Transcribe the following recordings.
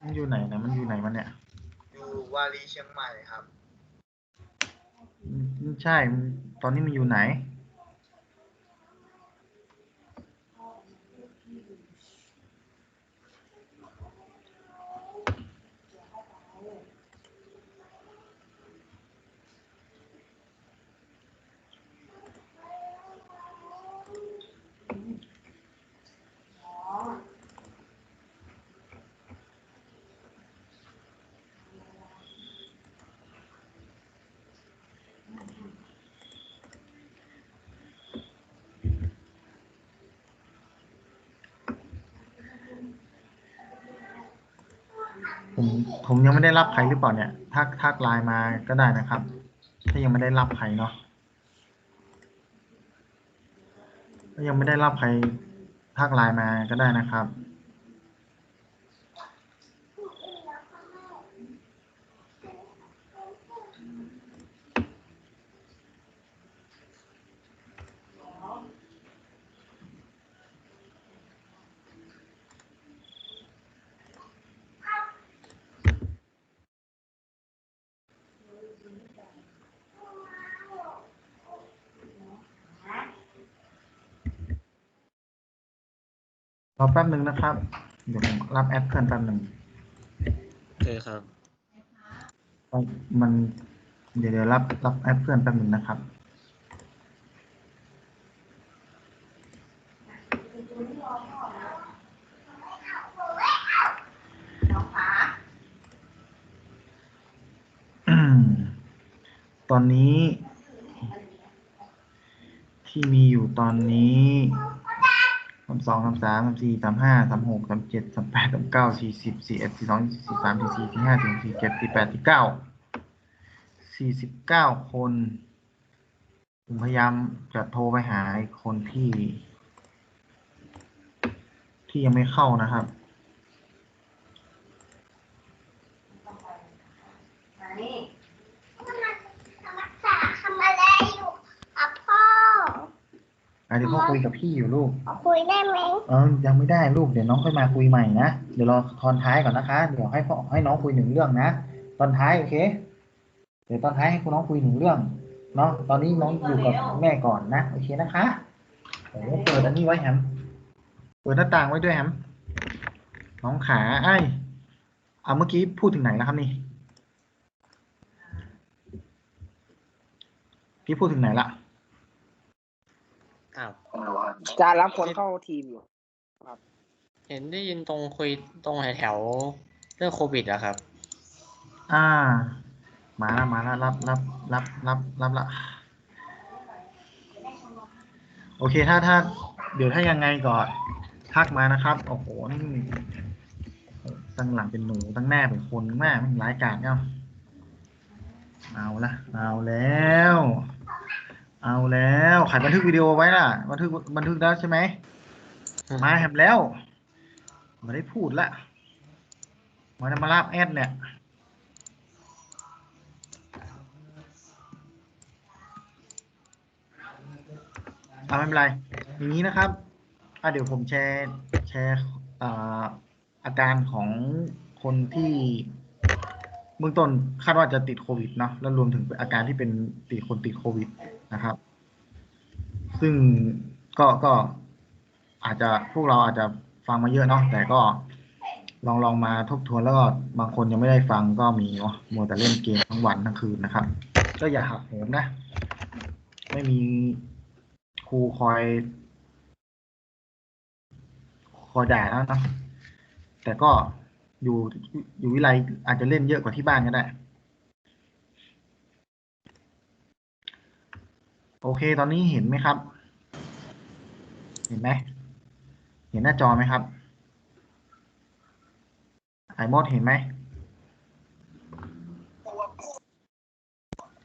มันอยู่ไหนนะมันอยู่ไหนมันเนี่ย อยู่วารีเชียงใหม่ครับอืมใช่มันตอนนี้มันอยู่ไหน ผมยังไม่ได้รับใครหรือเปล่าเนี่ยทักทักไลน์มาก็ได้นะครับ ถ้ายังไม่ได้รับใครเนาะถ้ายังไม่ได้รับใครทักไลน์มาก็ได้นะครับ รอแป๊บหนึ่งนะครับ เดี๋ยวผมรับแอดเพื่อนแป๊บหนึ่งโอเคครับ มันเดี๋ยวเดี๋ยวรับรับแอดเพื่อนแป๊บหนึ่งนะครับอืมตอนนี้ ที่มีอยู่ตอนนี้สามสองสามสามสามสี่สามห้าสามหกสามเจ็ดสามแปดสามเก้าสี่สิบสี่เอ็ดสี่สองสี่สามสี่สี่สี่ห้าสี่สี่เจ็ดสี่แปดสี่เก้าสี่สิบเก้าคนผมพยายามจะโทรไปหาคนที่ ที่ยังไม่เข้านะครับ ทำอะไรอยู่อะพ่อ อะเดี๋ยวพ่อคุยกับพี่อยู่ลูก คุยได้ไหมเออยังไม่ได้ลูก เดี๋ยวน้องค่อยมาคุยใหม่นะ เดี๋ยวรอตอนท้ายก่อนนะคะ เดี๋ยวให้พ่อให้น้องคุยหนึ่งเรื่องนะ ตอนท้ายโอเค เดี๋ยวตอนท้ายให้คุณน้องคุยหนึ่งเรื่อง เนาะ ตอนนี้น้องอยู่กับแม่ก่อนนะ โอเคนะคะโอ้โหเปิดอันนี้ไว้แฮม เปิดหน้าต่างไว้ด้วยแฮม น้องขาไอ้เอาเมื่อกี้พูดถึงไหนแล้วครับนี่ พี่พูดถึงไหนละอ้าว จะรับคนเข้าทีมอยู่เห็นได้ยินตรงคุยตรงแถวๆเรื่องโควิดอะครับ อ่า มาแล้วมาแล้วรับรับรับรับรับละโอเคถ้าถ้า เดี๋ยวถ้ายังไงก่อนทักมานะครับโอ้โหนี่ตั้งหลังเป็นหนูตั้งหน้าเป็นคนมากมันร้ายกาจเนาะเอาละเอาแล้ว เอาแล้วใครบันทึกวิดีโอไว้ล่ะ บันทึกบันทึกแล้วใช่ไหมมาแฮมแล้วไม่ได้พูดละมาจะมาลาบแอดเนี่ยอ่าไม่เป็นไรอย่างนี้นะครับอ่าเดี๋ยวผมแชร์แชร์อ่าอาการของคนที่เบื้องต้นคาดว่าจะติดโควิดเนาะแล้วรวมถึงอาการที่เป็นติดคนติดโควิด นะครับ ซึ่งก็ก็อาจจะพวกเราอาจจะฟังมาเยอะเนาะแต่ก็ลองลองมาทบทวนแล้วก็บางคนยังไม่ได้ฟังก็มีเนาะมัวแต่เล่นเกมทั้งวันทั้งคืนนะครับ ก็อย่าหักโหมนะ ไม่มีครูคอยคอยด่าแล้วนะแต่ก็อยู่อยู่วิไลอาจจะเล่นเยอะกว่าที่บ้านก็ได้ โอเค ตอนนี้เห็นไหมครับ เห็นไหม เห็นหน้าจอไหมครับไอมอดเห็นไหม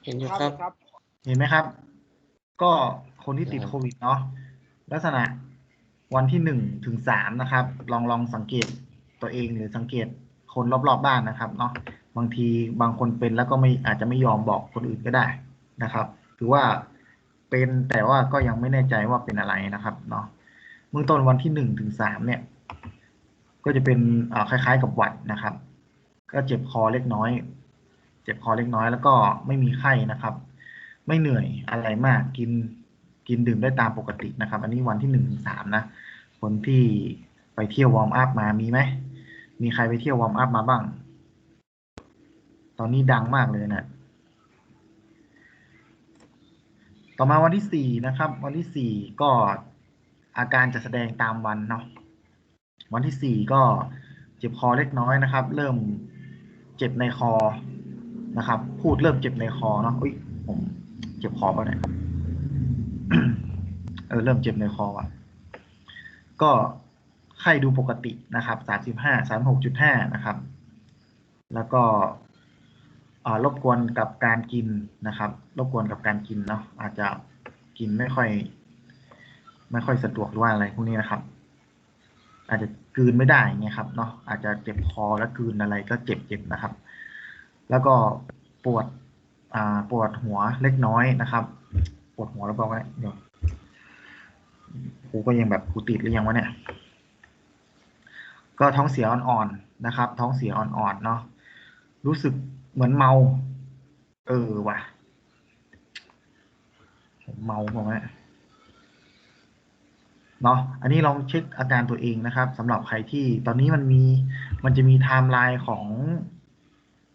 เห็นอยู่ครับครับ เห็นไหมครับ ก็คนที่ติดโควิดเนาะ ลักษณะวันที่หนึ่งถึงสามนะครับ ลองลองสังเกตตัวเองหรือสังเกตคนรอบๆบ้านนะครับเนาะ บางทีบางคนเป็นแล้วก็ไม่อาจจะไม่ยอมบอกคนอื่นก็ได้นะครับ ถือว่า เป็นแต่ว่าก็ยังไม่แน่ใจว่าเป็นอะไรนะครับเนาะเบื้องต้นวันที่หนึ่งถึงสามเนี่ย ก็จะเป็นคล้ายๆกับหวัดนะครับ ก็เจ็บคอเล็กน้อย เจ็บคอเล็กน้อยแล้วก็ไม่มีไข้นะครับ ไม่เหนื่อยอะไรมากกินกินดื่มได้ตามปกตินะครับ อันนี้วันที่หนึ่งถึงสามนะ คนที่ไปเที่ยววอร์มอัพมามีไหมมีใครไปเที่ยววอร์มอัพมาบ้าง ตอนนี้ดังมากเลยนะ ต่อมาวันที่สี่นะครับ วันที่สี่ก็อาการจะแสดงตามวันเนาะวันที่สี่ก็เจ็บคอเล็กน้อยนะครับ เริ่มเจ็บในคอนะครับ พูดเริ่มเจ็บในคอเนาะอุ้ยผมเจ็บคอป่ะเนี่ยเออเริ่มเจ็บในคออะ ก็ไข้ดูปกตินะครับสามสิบห้าสามหกจุดห้านะครับ แล้วก็ รบกวนกับการกินนะครับ รบกวนกับการกินเนาะอาจจะกินไม่ค่อย ไม่ค่อยสะดวกหรือว่าอะไรพวกนี้นะครับ อาจจะกืนไม่ได้เงี้ยครับเนาะอาจจะเจ็บคอแล้วกืนอะไรก็เจ็บเจ็บนะครับ แล้วก็ปวดอ่าปวดหัวเล็กน้อยนะครับ ปวดหัวแล้วบอกว่าเดี๋ยวกูก็ยังแบบกูติดหรือยังวะเนี่ย ก็ท้องเสียอ่อนๆนะครับ ท้องเสียอ่อนๆเนาะรู้สึก เหมือนเมา เออว่ะเมาเปล่าวะเนี่ยเนาะอันนี้ลองเช็คอาการตัวเองนะครับสำหรับใครที่ตอนนี้มันมีมันจะมีไทม์ไลน์ของ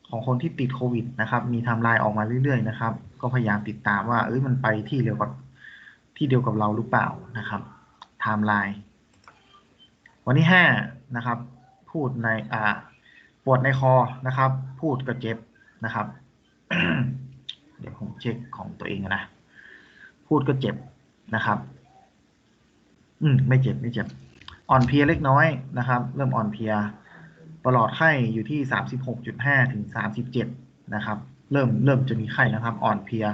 ของคนที่ติดโควิดนะครับ มีไทม์ไลน์ออกมาเรื่อยๆนะครับ ก็พยายามติดตามว่า เอ้ยมันไปที่เดียวกับที่เดียวกับเราหรือเปล่านะครับไทม์ไลน์วันที่ห้านะครับ พูดในอ่า ปวดในคอนะครับ พูดก็เจ็บ นะครับ เดี๋ยวผมเช็คของตัวเองนะ พูดก็เจ็บนะครับ อืมไม่เจ็บไม่เจ็บ อ่อนเพลียเล็กน้อยนะครับ เริ่มอ่อนเพลียประหลอดไข้อยู่ที่สามสิบหกจุดห้าถึงสามสิบเจ็ดนะครับ เริ่มเริ่มจะมีไข้นะครับ อ่อนเพลีย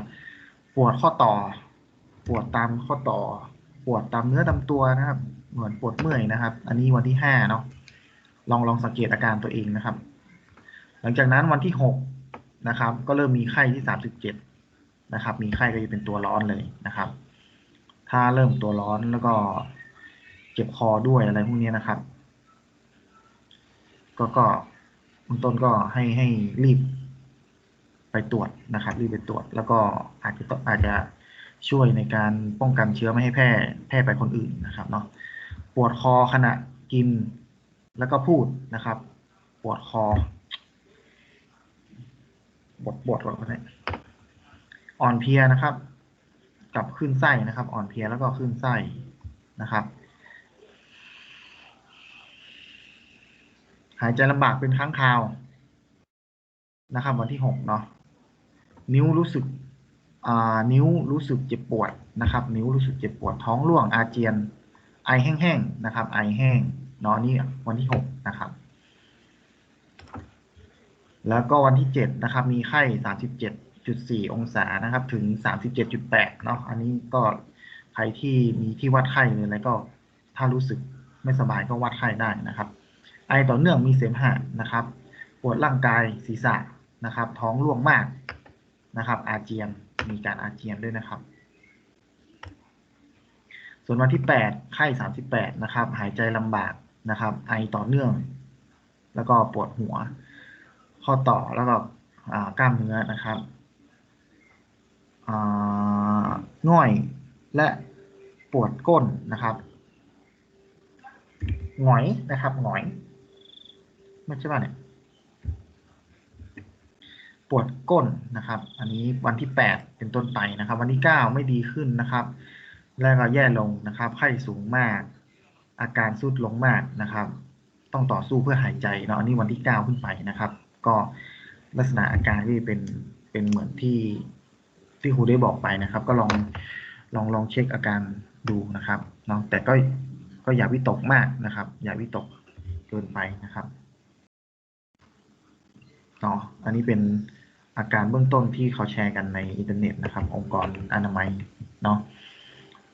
ปวดข้อต่อ ปวดตามข้อต่อ ปวดตามเนื้อตามตัวนะครับ เหมือนปวดเมื่อยนะครับ อันนี้วันที่ห้าเนาะลองลองสังเกตอาการตัวเองนะครับ หลังจากนั้นวันที่หก นะครับ ก็เริ่มมีไข้ที่สามสิบเจ็ดนะครับ มีไข้ก็จะเป็นตัวร้อนเลยนะครับ ถ้าเริ่มตัวร้อนแล้วก็เจ็บคอด้วยอะไรพวกนี้นะครับ ก็ก็เบื้องต้นก็ให้ให้รีบไปตรวจนะครับ รีบไปตรวจ แล้วก็อาจจะอาจจะช่วยในการป้องกันเชื้อไม่ให้แพร่แพร่ไปคนอื่นนะครับเนาะปวดคอขณะกินแล้วก็พูดนะครับ ปวดคอ บดปวดก่อก็ได้อ่อนเพลียนะครับกับขึ้นไส้นะครับ อ่อนเพลียแล้วก็ขึ้นไส้นะครับ หายใจลำบากเป็นครั้งคราวนะครับ วันที่หกเนาะนิ้วรู้สึกอ่านิ้วรู้สึกเจ็บปวดนะครับ นิ้วรู้สึกเจ็บปวดท้องร่วงอาเจียน ไอแห้งๆนะครับ ไอแห้งเนาะนี่วันที่หกนะครับ แล้วก็วันที่เจ็ดนะครับมีไข้สามสิบเจ็ดจุดสี่องศานะครับ ถึงสามสิบเจ็ดจุดแปดเนาะอันนี้ก็ใครที่มีที่วัดไข้หรืออะไรก็ ถ้ารู้สึกไม่สบายก็วัดไข้ได้นะครับ ไอต่อเนื่องมีเสมหะนะครับ ปวดร่างกายศีรษะนะครับ ท้องร่วงมากนะครับ อาเจียนมีการอาเจียนด้วยนะครับ ส่วนวันที่แปดไข้สามสิบแปดนะครับ หายใจลำบากนะครับ ไอต่อเนื่อง แล้วก็ปวดหัว ข้อต่อแล้วก็กล้ามเนื้อนะครับง่อยและปวดก้นนะครับหงอยนะครับหงอย ไม่ใช่ป่ะเนี่ยปวดก้นนะครับ อันนี้วันที่แปดเป็นต้นไปนะครับ วันที่เก้าไม่ดีขึ้นนะครับ แล้วก็แย่ลงนะครับ ไข้สูงมาก อาการสุดลงมากนะครับ ต้องต่อสู้เพื่อหายใจเนาะอันนี้วันที่เก้าขึ้นไปนะครับ ก็ลักษณะอาการที่เป็นเป็นเหมือนที่ที่ครูได้บอกไปนะครับ ก็ลองลองลองเช็คอาการดูนะครับเนาะแต่ก็ก็อย่าวิตกมากนะครับ อย่าวิตกเกินไปนะครับเนาะอันนี้เป็นอาการเบื้องต้นที่เขาแชร์กันในอินเทอร์เน็ตนะครับ องค์กรอนามัยเนาะ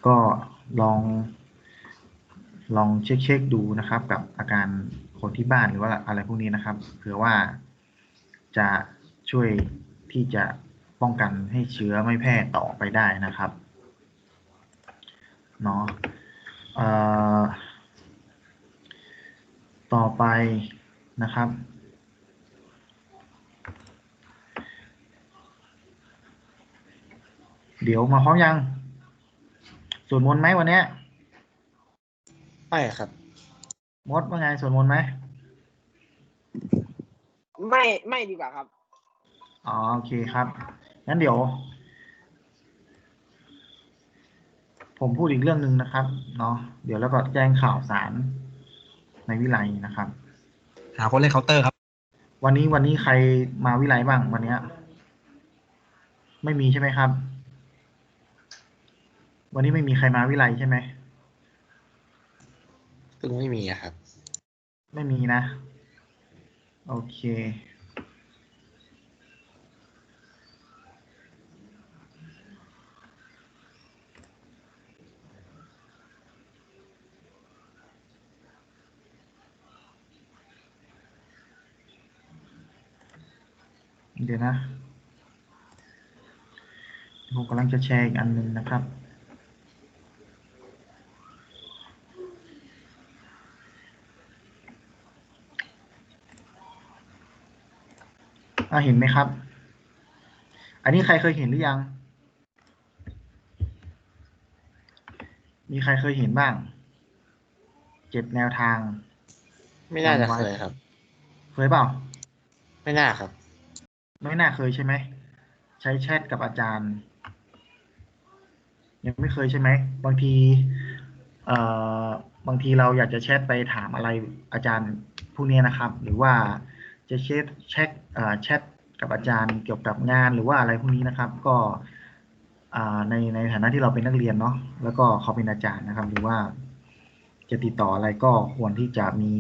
ก็ลอง ลองเช็คเช็คดูนะครับ กับอาการคนที่บ้านหรือว่าอะไรพวกนี้นะครับเผื่อว่า จะช่วยที่จะป้องกันให้เชื้อไม่แพร่ต่อไปได้นะครับเนาะต่อไปนะครับ เดี๋ยวมาพร้อมยังสวดมนไหมวันนี้ใช่ครับ มดว่าไงสวดมนไหม ไม่ไม่ดีกว่าครับ อ๋อโอเคครับ งั้นเดี๋ยว ผมพูดอีกเรื่องหนึ่งนะครับเนาะเดี๋ยวแล้วก็แจ้งข่าวสารในวิไลนะครับ หาคนเล่นเคาน์เตอร์ครับ วันนี้วันนี้ใครมาวิไลบ้างวันเนี้ย ไม่มีใช่ไหมครับ วันนี้ไม่มีใครมาวิไลใช่ไหมซึ่งไม่มีอะครับ ไม่มีนะ โอเค เดี๋ยวนะผมกำลังจะแชร์อีกอันหนึ่งนะครับ อ่าเห็นไหมครับ อันนี้ใครเคยเห็นหรือยัง มีใครเคยเห็นบ้างเจ็ดแนวทาง ไม่น่าจะเคยครับ เคยเปล่า ไม่น่าครับ ไม่น่าเคยใช่ไหม ใช้แชทกับอาจารย์ ยังไม่เคยใช่ไหม บางทีเอ่อบางทีเราอยากจะแชทไปถามอะไรอาจารย์พวกนี้นะครับ หรือว่า จะเช็คเช็คแชทกับอาจารย์เกี่ยวกับงานหรือว่าอะไรพวกนี้นะครับ ก็ในในฐานะที่เราเป็นนักเรียนเนาะแล้วก็เขาเป็นอาจารย์นะครับ หรือว่าจะติดต่ออะไรก็ควรที่จะมี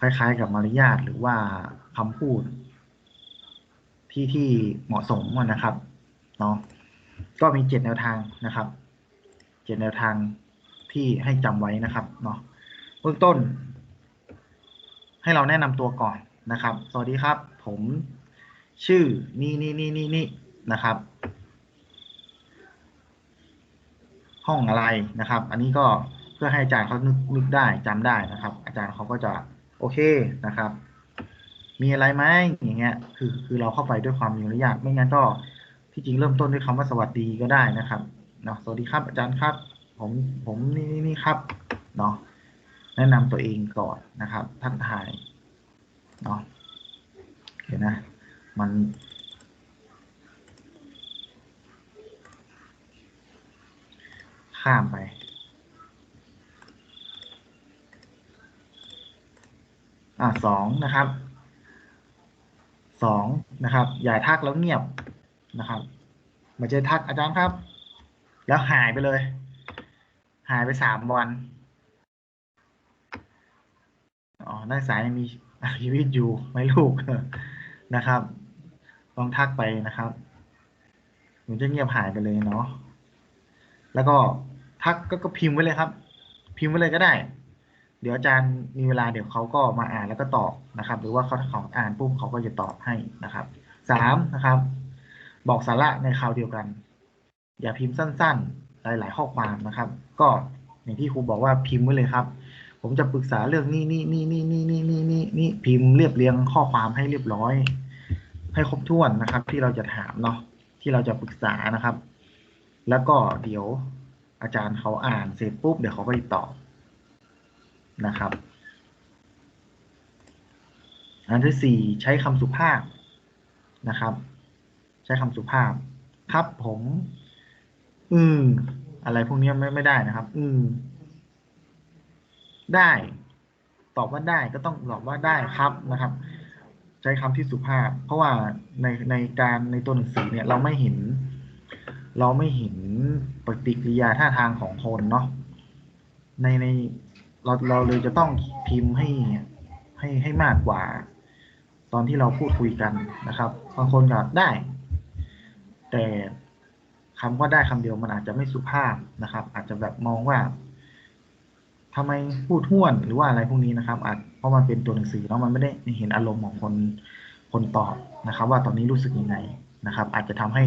คล้าย ๆ กับมารยาทหรือว่าคำพูด ที่ที่เหมาะสมอะนะครับเนาะก็มีเจ็ดแนวทางนะครับเจ็ดแนวทางที่ให้จำไว้นะครับเนาะเบื้องต้น ให้เราแนะนำตัวก่อน นะครับ สวัสดีครับ ผมชื่อนี่นี่นี่นี่นี่นะครับ ห้องอะไรนะครับ อันนี้ก็เพื่อให้อาจารย์เขานึกนึกได้จำได้นะครับ อาจารย์เขาก็จะโอเคนะครับ มีอะไรไหมอย่างเงี้ย คือคือเราเข้าไปด้วยความมีมารยาทไม่งั้นก็ที่จริงเริ่มต้นด้วยคำว่าสวัสดีก็ได้นะครับเนาะสวัสดีครับ อาจารย์ครับ ผมผมนี่นี่นี่ครับเนาะแนะนำตัวเองก่อนนะครับทักทาย เนาะเห็นนะมันข้ามไป อ่าสองนะครับ สองนะครับ อย่าทักแล้วเงียบนะครับไมาเจอทักอาจารย์ครับ แล้วหายไปเลย หายไปสามวัน อ๋อนักศึกษายังมี ชีวิตอยู่ไหม่ลูกนะครับ ลองทักไปนะครับมันจะเงียบหายไปเลยเนาะแล้วก็ทักก็ก็พิมพ์ไว้เลยครับ พิมพ์ไว้เลยก็ได้ เดี๋ยวอาจารย์มีเวลาเดี๋ยวเขาก็มาอ่านแล้วก็ตอบนะครับ หรือว่าเขาถ้าเขาอ่านปุ๊บเขาก็จะตอบให้นะครับสามนะครับ บอกสาระในคราวเดียวกัน อย่าพิมพ์สั้น ๆ หลาย ๆ ข้อความนะครับ ก็อย่างที่ครูบอกว่าพิมพ์ไว้เลยครับ ผมจะปรึกษาเรื่องนี้นี่นี่นี่นี่นี่นี่นี่นี่พิมพ์เรียบเรียงข้อความให้เรียบร้อย ให้ครบถ้วนนะครับ ที่เราจะถามเนาะที่เราจะปรึกษานะครับ แล้วก็เดี๋ยวอาจารย์เขาอ่านเสร็จปุ๊บเดี๋ยวเขาก็จะตอบนะครับ อันที่สี่ใช้คำสุภาพนะครับ ใช้คำสุภาพ ครับผม อืมอะไรพวกนี้ไม่ไม่ได้นะครับ อืม ได้ ตอบว่าได้ก็ต้องตอบว่าได้ครับนะครับ ใช้คำที่สุภาพ เพราะว่าในในการในตัวหนังสือเนี่ยเราไม่เห็น เราไม่เห็นปฏิกิริยาท่าทางของคนเนาะในในเราเราเลยจะต้องพิมพ์ให้ให้ให้มากกว่า ตอนที่เราพูดคุยกันนะครับบางคนก็ได้ แต่คำว่าได้คำเดียวมันอาจจะไม่สุภาพนะครับ อาจจะแบบมองว่า ทำไมพูดห้วนหรือว่าอะไรพวกนี้นะครับอาจเพราะมันเป็นตัวหนังสือเนาะมันไม่ได้เห็นอารมณ์ของคนคนตอบนะครับ ว่าตอนนี้รู้สึกยังไงนะครับ อาจจะทำให้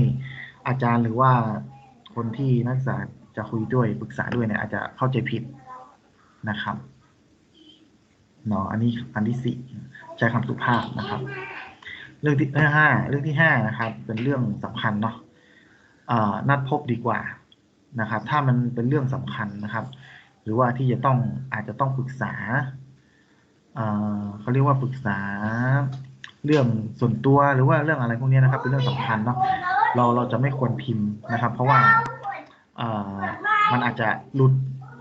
อาจารย์หรือว่าคนที่นักศึกษาจะคุยด้วยปรึกษาด้วยเนี่ยอาจจะเข้าใจผิดนะครับเนาะอันนี้อันที่สี่ใช้คำสุภาพนะครับ เรื่องที่เรื่องห้าเรื่องที่ห้านะครับ เป็นเรื่องสำคัญเนาะอ่อนัดพบดีกว่านะครับ ถ้ามันเป็นเรื่องสำคัญนะครับ หรือว่าที่จะต้องอาจจะต้องปรึกษาเขาเรียกว่าปรึกษาเรื่องส่วนตัวหรือว่าเรื่องอะไรพวกนี้นะครับ เป็นเรื่องสำคัญเนาะเราเราจะไม่ควรพิมพ์นะครับ เพราะว่ามันอาจจะหลุด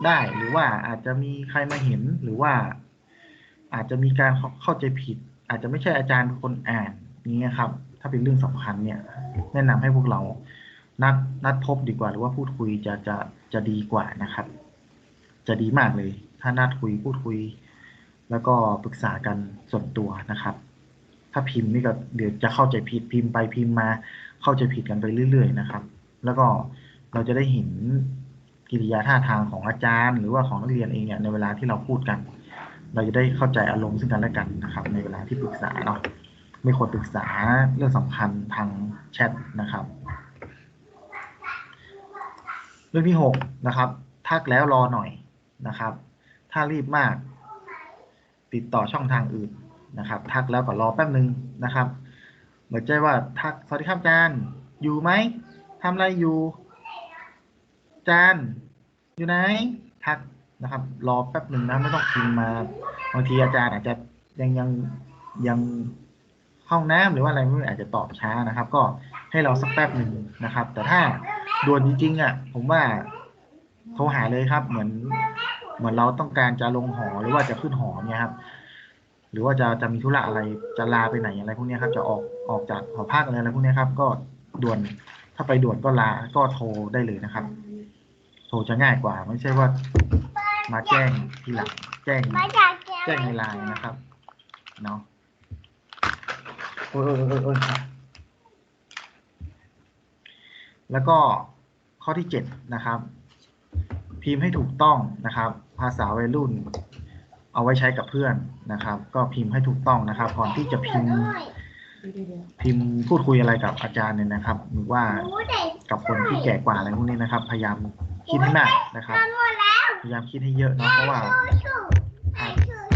ได้หรือว่าอาจจะมีใครมาเห็นหรือว่า อาจจะมีการเข้าใจผิด อาจจะไม่ใช่อาจารย์คนอ่านนี้ครับ ถ้าเป็นเรื่องสำคัญเนี่ย แนะนำให้พวกเรานัดนัดพบดีกว่า หรือว่าพูดคุยจะจะจะดีกว่านะครับ จะดีมากเลย ถ้านัดคุยพูดคุย แล้วก็ปรึกษากันส่วนตัวนะครับ ถ้าพิมพ์นี่ก็เดี๋ยวจะเข้าใจผิดพิมพ์ไปพิมพ์มา เข้าใจผิดกันไปเรื่อย ๆ นะครับ แล้วก็เราจะได้เห็นกิริยาท่าทางของอาจารย์ หรือว่าของนักเรียนเองเนี่ยในเวลาที่เราพูดกัน เราจะได้เข้าใจอารมณ์ซึ่งกันและกันนะครับ ในเวลาที่ปรึกษาเนาะไม่ควรปรึกษาเรื่องสำคัญทางแชทนะครับ เรื่องที่หกนะครับ ทักแล้วรอหน่อย นะครับ ถ้ารีบมาก ติดต่อช่องทางอื่นนะครับ ทักแล้วก็รอแป๊บนึงนะครับเหมือนใจว่าทักสวัสดีครับอาจารย์อยู่ไหมทำอะไรอยู่อาจารย์อยู่ไหนทักนะครับ รอแป๊บหนึ่งนะไม่ต้องพิมพ์มาบางทีอาจารย์อาจจะยังยังยังห้องน้ำหรือว่าอะไรไม่อาจจะตอบช้านะครับ ก็ให้เราสักแป๊บหนึ่งนะครับ แต่ถ้าด่วนจริงๆอะ ผมว่าโทรหาเลยครับ เหมือน เหมือนเราต้องการจะลงหอหรือว่าจะขึ้นหอเนี่ยครับ หรือว่าจะจะมีธุระอะไรจะลาไปไหนอะไรพวกนี้ครับ จะออกออกจากหอพักอะไรอะไรพวกนี้ครับ ก็ด่วนถ้าไปด่วนก็ลาก็โทรได้เลยนะครับ โทรจะง่ายกว่า ไม่ใช่ว่ามาแจ้งทีหลังแจ้งแจ้งในไลน์นะครับเนาะโอ้ยโอ้ยโอ้ยโอ้ยครับแล้วก็ข้อที่เจ็ดนะครับ พิมพ์ให้ถูกต้องนะครับ ภาษาวัยรุ่น เอาไว้ใช้กับเพื่อนนะครับ ก็พิมพ์ให้ถูกต้องนะครับก่อนที่จะพิมพ์พิมพ์พูดคุยอะไรกับอาจารย์เนี่ยนะครับ หรือว่ากับคนที่แก่กว่าอะไรพวกนี้นะครับ พยายามคิดให้มากนะครับ พยายามคิดให้เยอะนะเพราะว่าอ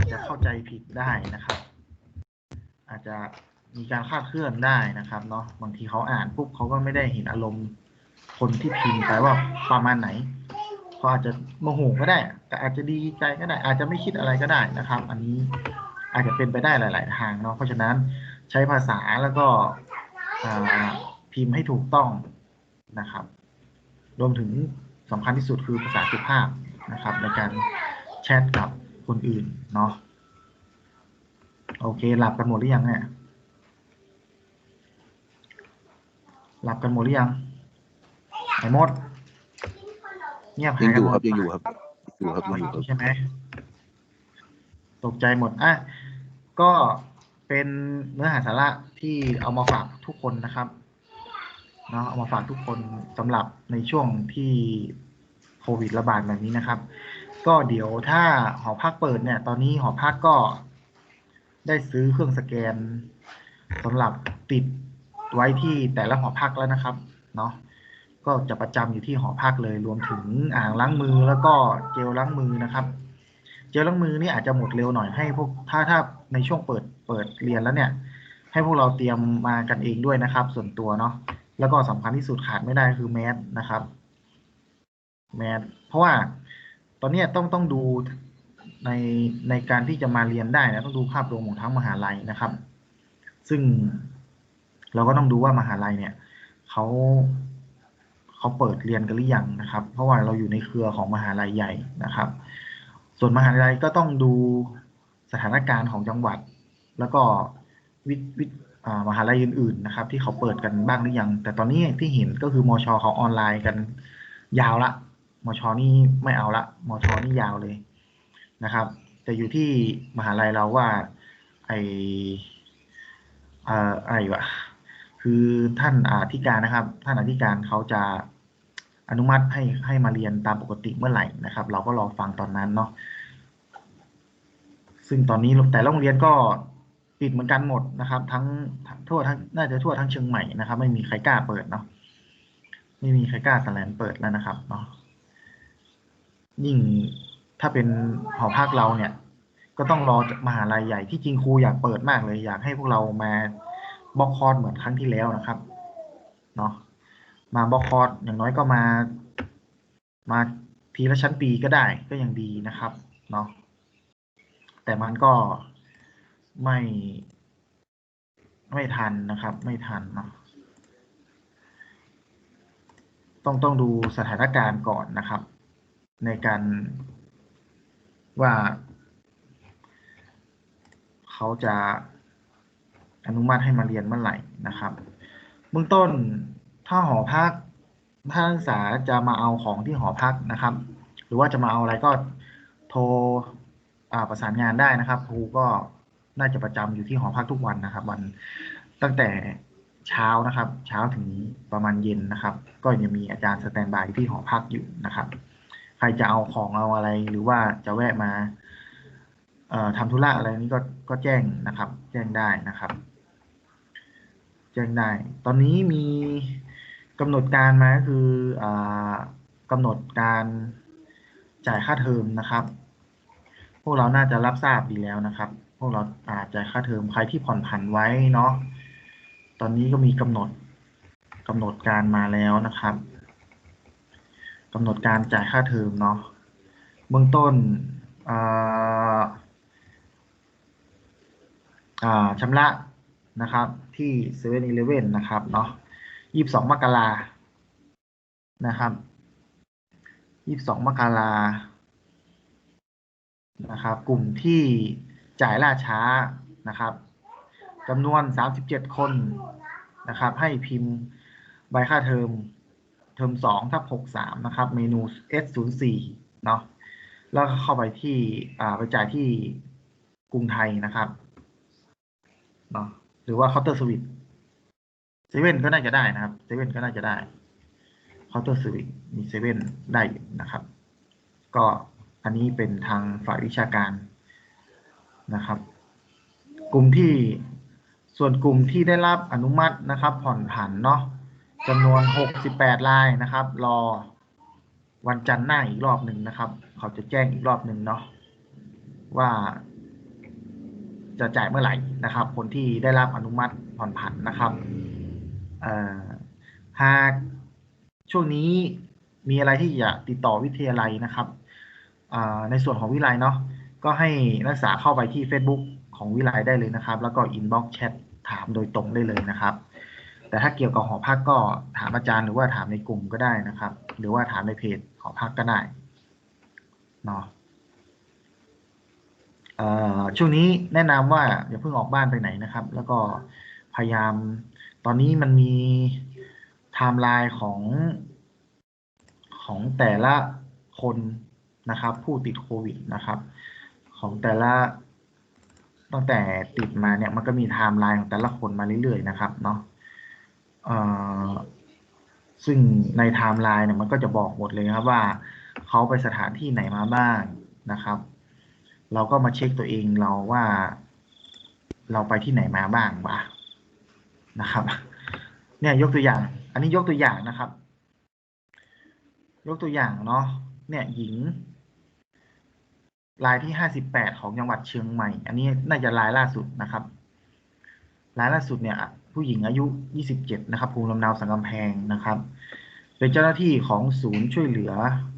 าจจะเข้าใจผิดได้นะครับ อาจจะมีการคาดเคลื่อนได้นะครับเนาะบางทีเขาอ่านปุ๊บเขาก็ไม่ได้เห็นอารมณ์คนที่พิมพ์ไปว่าประมาณไหน เขาอาจจะโมโหก็ได้ แต่อาจจะดีใจก็ได้ อาจจะไม่คิดอะไรก็ได้นะครับ อันนี้อาจจะเป็นไปได้หลาย ๆ ทางเนาะเพราะฉะนั้นใช้ภาษาแล้วก็พิมพ์ให้ถูกต้องนะครับ รวมถึงสำคัญที่สุดคือภาษาสุภาพนะครับ ในการแชทกับคนอื่นเนาะโอเค หลับกันหมดหรือยังเนี่ยหลับกันหมดหรือยังไอ้มด เงียบหายังยอกันยู่หมครับดยังอยู่ครับยังอยู่ครับยังอยู่ครับ ใช่ไหมตกใจหมดอะก็เป็นเนื้อหาสาระที่เอามาฝากทุกคนนะครับเนาะเอามาฝากทุกคนสำหรับในช่วงที่โควิดระบาดแบบนี้นะครับ ก็เดี๋ยวถ้าหอพักเปิดเนี่ย ตอนนี้หอพักก็ได้ซื้อเครื่องสแกนสำหรับติดไว้ที่แต่ละหอพักแล้วนะครับ เนาะ ก็จะประจำอยู่ที่หอพักเลย รวมถึงอ่างล้างมือแล้วก็เจลล้างมือนะครับ เจลล้างมือนี่อาจจะหมดเร็วหน่อยให้พวกถ้าถ้าในช่วงเปิดเปิดเรียนแล้วเนี่ย ให้พวกเราเตรียมมากันเองด้วยนะครับ ส่วนตัวเนาะแล้วก็สำคัญที่สุดขาดไม่ได้คือแมสนะครับแมสเพราะว่าตอนนี้ต้องต้องดูในในการที่จะมาเรียนได้นะต้องดูภาพรวมของทั้งมหาลัยนะครับ ซึ่งเราก็ต้องดูว่ามหาลัยเนี่ยเขา เขาเปิดเรียนกันหรือยังนะครับ เพราะว่าเราอยู่ในเครือของมหาลัยใหญ่นะครับ ส่วนมหาลัยก็ต้องดูสถานการณ์ของจังหวัด แล้วก็วิทย์วิทย์อ่ามหาลัยอื่นๆนะครับ ที่เขาเปิดกันบ้างหรือยัง แต่ตอนนี้ที่เห็นก็คือมชเขาออนไลน์กันยาวละมชนี่ไม่เอาละมชนี่ยาวเลยนะครับ แต่อยู่ที่มหาลัยเราว่าไอเอ่ออะไรวะ คือท่านอาธิการนะครับ ท่านอธิการเขาจะอนุมัติให้ให้มาเรียนตามปกติเมื่อไหร่นะครับ เราก็รอฟังตอนนั้นเนาะซึ่งตอนนี้แต่โรงเรียนก็ปิดเหมือนกันหมดนะครับ ทั้งทั่วทั้งน่าจะทั่วทั้งเชียงใหม่นะครับ ไม่มีใครกล้าเปิดเนาะไม่มีใครกล้าแสลนเปิดแล้วนะครับเนาะยิ่งถ้าเป็นหอพักเราเนี่ย ก็ต้องรอมหาลัยใหญ่ที่จริงครูอยากเปิดมากเลย อยากให้พวกเรามา บล็อกคอร์สเหมือนครั้งที่แล้วนะครับเนาะมาบล็อกคอร์สอย่างน้อยก็มา มาทีละชั้นปีก็ได้ก็ยังดีนะครับเนาะแต่มันก็ไม่ ไม่ทันนะครับ ไม่ทันเนาะต้องต้องดูสถานการณ์ก่อนนะครับ ในการว่า เขาจะ อนุมัติให้มาเรียนเมื่อไหร่นะครับ เบื้องต้นถ้าหอพักถ้านักศึกษาจะมาเอาของที่หอพักนะครับ หรือว่าจะมาเอาอะไรก็โทรประสานงานได้นะครับครูก็น่าจะประจำอยู่ที่หอพักทุกวันนะครับ วันตั้งแต่เช้านะครับ เช้าถึงประมาณเย็นนะครับ ก็ยังมีอาจารย์สแตนบายที่หอพักอยู่นะครับ ใครจะเอาของเอาอะไรหรือว่าจะแวะมาเอ่อทำธุระอะไรนี้ก็ก็แจ้งนะครับ แจ้งได้นะครับ แจ้งได้ ตอนนี้มีกำหนดการมาก็คืออกำหนดการจ่ายค่าเทอมนะครับ พวกเราน่าจะรับทราบดีแล้วนะครับ พวกเราอาจจ่ายค่าเทอมใครที่ผ่อนผันไว้เนาะ ตอนนี้ก็มีกำหนดกำหนดการมาแล้วนะครับกำหนดการจ่ายค่าเทอมเนาะ เบื้องต้นอ่าชำระ นะครับ ที่เซเว่นอีเลเว่นนะครับเนาะยี่สิบสองมกรานะครับยี่สิบสองมกรานะครับ กลุ่มที่จ่ายล่าช้านะครับจำนวนสามสิบเจ็ดคนนะครับ ให้พิมพ์ใบค่าเทอมเทอมสองทับหกสามนะครับ เมนู S ศูนย์สี่เนาะแล้วเข้าไปที่อ่าไปจ่ายที่กรุงไทยนะครับเนาะ หรือว่าเคาน์เตอร์สวิตเซเว่นก็น่าจะได้นะครับเซเว่นก็น่าจะได้เคาน์เตอร์สวิตมีเซเว่นได้อยู่นะครับ ก็อันนี้เป็นทางฝ่ายวิชาการนะครับ กลุ่มที่ส่วนกลุ่มที่ได้รับอนุมัตินะครับ ผ่อนผันเนาะจำนวน 68 รายนะครับ รอวันจันทร์หน้าอีกรอบหนึ่งนะครับ เขาจะแจ้งอีกรอบหนึ่งเนาะว่า จะจ่ายเมื่อไหร่นะครับ คนที่ได้รับอนุมัติผ่อนผันนะครับหากช่วงนี้มีอะไรที่อยากติดต่อวิทยาลัยนะครับในส่วนของวิไลเนาะก็ให้นักศึกษาเข้าไปที่ Facebook ของวิไลได้เลยนะครับ แล้วก็อินบ็อกซ์แชทถามโดยตรงได้เลยนะครับ แต่ถ้าเกี่ยวกับหอพักก็ถามอาจารย์หรือว่าถามในกลุ่มก็ได้นะครับ หรือว่าถามในเพจหอพักก็ได้เนาะ ช่วงนี้แนะนำว่าอย่าเพิ่งออกบ้านไปไหนนะครับ แล้วก็พยายามตอนนี้มันมีไทม์ไลน์ของของแต่ละคนนะครับ ผู้ติดโควิดนะครับ ของแต่ละตั้งแต่ติดมาเนี่ยมันก็มีไทม์ไลน์ของแต่ละคนมาเรื่อยๆนะครับเนาะซึ่งในไทม์ไลน์เนี่ยมันก็จะบอกหมดเลยครับว่าเขาไปสถานที่ไหนมาบ้างนะครับ เราก็มาเช็คตัวเองเราว่า เราไปที่ไหนมาบ้างวะนะครับ เนี่ยยกตัวอย่าง อันนี้ยกตัวอย่างนะครับ ยกตัวอย่างเนาะเนี่ยหญิงรายที่ห้าสิบแปดของจังหวัดเชียงใหม่ อันนี้น่าจะรายล่าสุดนะครับ รายล่าสุดเนี่ย ผู้หญิงอายุยี่สิบเจ็ดนะครับภูมิลำเนาสังกำแพงนะครับ เป็นเจ้าหน้าที่ของศูนย์ช่วยเหลือ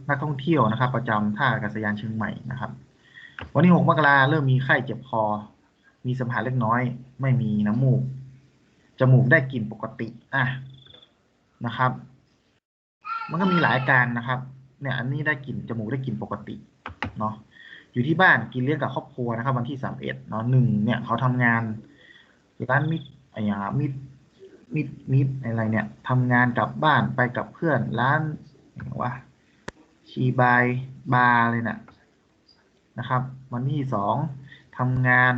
นักท่องเที่ยวนะครับ ประจำท่าอากาศยานเชียงใหม่นะครับ วันที่หกมกราเริ่มมีไข้เจ็บคอ มีสัมผัสเล็กน้อย ไม่มีน้ำมูก จมูกได้กลิ่นปกติ อะ นะครับ มันก็มีหลายอาการนะครับ เนี่ย อันนี้ได้กลิ่นจมูกได้กลิ่นปกติ เนาะ อยู่ที่บ้านกินเลี้ยงกับครอบครัวนะครับ วันที่สามเอ็ดเนาะหนึ่งเนี่ยเขาทำงานร้านมิตรอะไรอย่างมิตรมิตรมิตรอะไรเนี่ยทำงานกลับบ้านไปกับเพื่อนร้านอย่าชีบายบาร์เลยเนะ่ะ นะครับ วันที่สองทำงาน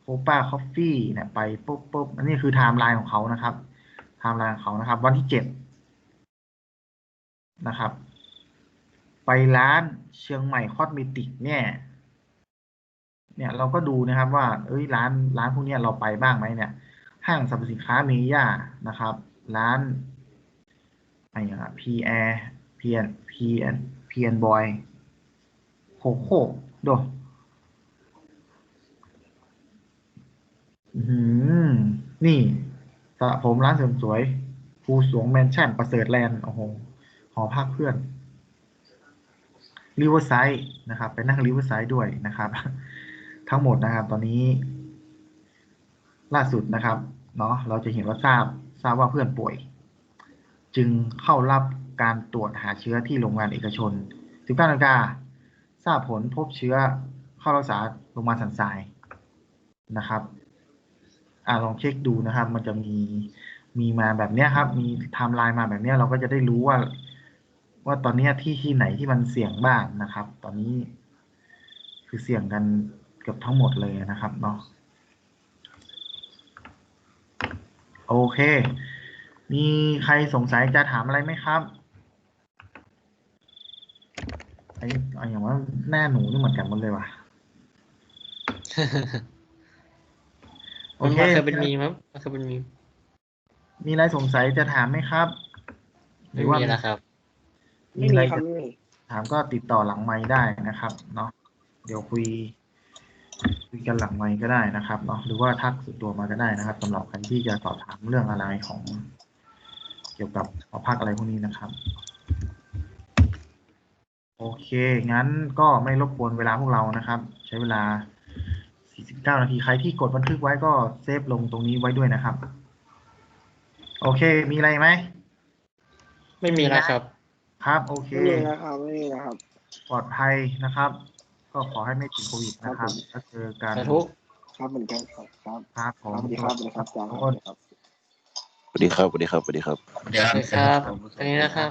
โคป้าคอฟฟี่เนี่ยไปปุ๊บปุ๊บอันนี้คือไทม์ไลน์ของเขานะครับไทม์ไลน์ของเขานะครับ วันที่เจ็ดนะครับ ไปร้านเชียงใหม่คอสเมติกเนี่ย เนี่ยเราก็ดูนะครับว่า เอ้ยร้านร้านพวกนี้เราไปบ้างไหมเนี่ย ห้างสรรพสินค้าเมย่านะครับ ร้านอะไรอย่างเงี้ยพีแอร์พีแอนพีแอนพีแอนบอย โคโค่ดูอืมนี่สระผมร้านเสริมสวย ภูสวงแมนชั่น ประเสริฐแลนด์โอ้โหหอพักเพื่อนริเวอร์ไซด์นะครับ ไปนั่งริเวอร์ไซด์ด้วยนะครับ ทั้งหมดนะครับ ตอนนี้ ล่าสุดนะครับ เนาะเราจะเห็นว่าทราบทราบว่าเพื่อนป่วย จึงเข้ารับการตรวจหาเชื้อที่โรงพยาบาลเอกชน 19นาฬิกา ทราบผลพบเชื้อเข้ารักษาโรงพยาบาลสันทรายนะครับ อ่าลองเช็คดูนะครับ มันจะมีมีมาแบบเนี้ยครับ มีไทม์ไลน์มาแบบเนี้ยเราก็จะได้รู้ว่า ว่าตอนเนี้ยที่ที่ไหนที่มันเสี่ยงบ้างนะครับ ตอนนี้ คือเสี่ยงกันเกือบทั้งหมดเลยนะครับเนาะโอเค มีใครสงสัยจะถามอะไรไหมครับไอ้ไอ้อย่างว่าหน้าหนูนี่เหมือนกันหมดเลยว่ะ โอมันเคมันเคยเป็นมีมครับมันเคยเป็นมีมมีอะไรสงสัยจะถามไหมครับ หไม่รือว่ามีแล้วครับ ไม่อะไรมีครับจะไม่มี ถามก็ติดต่อหลังไม้ได้นะครับ เนาะเดี๋ยวคุยคุยกันหลังไม้ก็ได้นะครับเนาะหรือว่าทักส่วนตัวมาก็ได้นะครับสำหรับใครที่จะสอบถามเรื่องอะไรของ เกี่ยวกับหอพักอะไรพวกนี้นะครับ โอเค งั้นก็ไม่รบกวนเวลาพวกเรานะครับ ใช้เวลา 49 นาที ใครที่กดบันทึกไว้ก็เซฟลงตรงนี้ไว้ด้วยนะครับ โอเค มีอะไรไหม ไม่มีแล้วครับ ครับ โอเค ไม่มีนะครับไม่มีนะครับ ปลอดภัยนะครับ ก็ขอให้ไม่ติดโควิดนะครับครับผมแล้วเจอกันสาธุครับเหมือนกันครับ ครับครับผคมรับสวัสดีครับสวัสดีครับอาจารย์ทุกคคนรับสวัสดีครับสวัสดีครับสวัสดีครับสวัสดีครับอันนี้นะครับ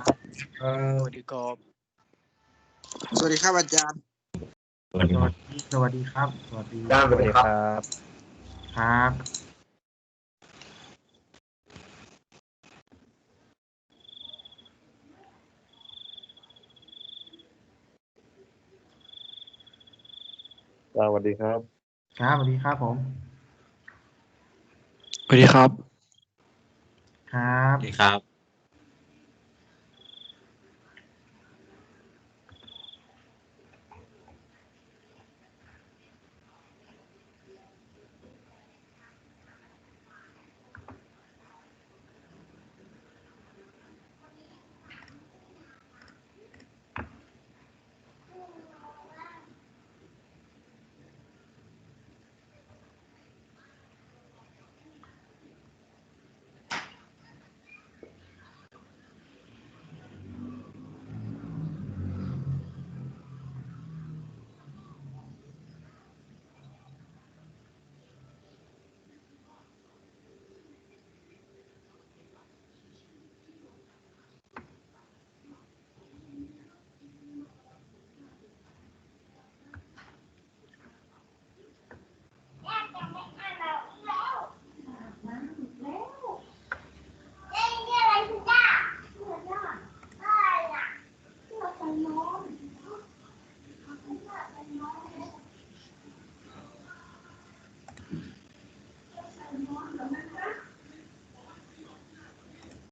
สวัสดีครับ สวัสดีครับอาจารย์ สวัสดีสวัสดีครับ สวัสดีสวัสดีครับครับสวัสดีครับ ครับสวัสดีครับผม สวัสดีครับ ครับ สวัสดีครับ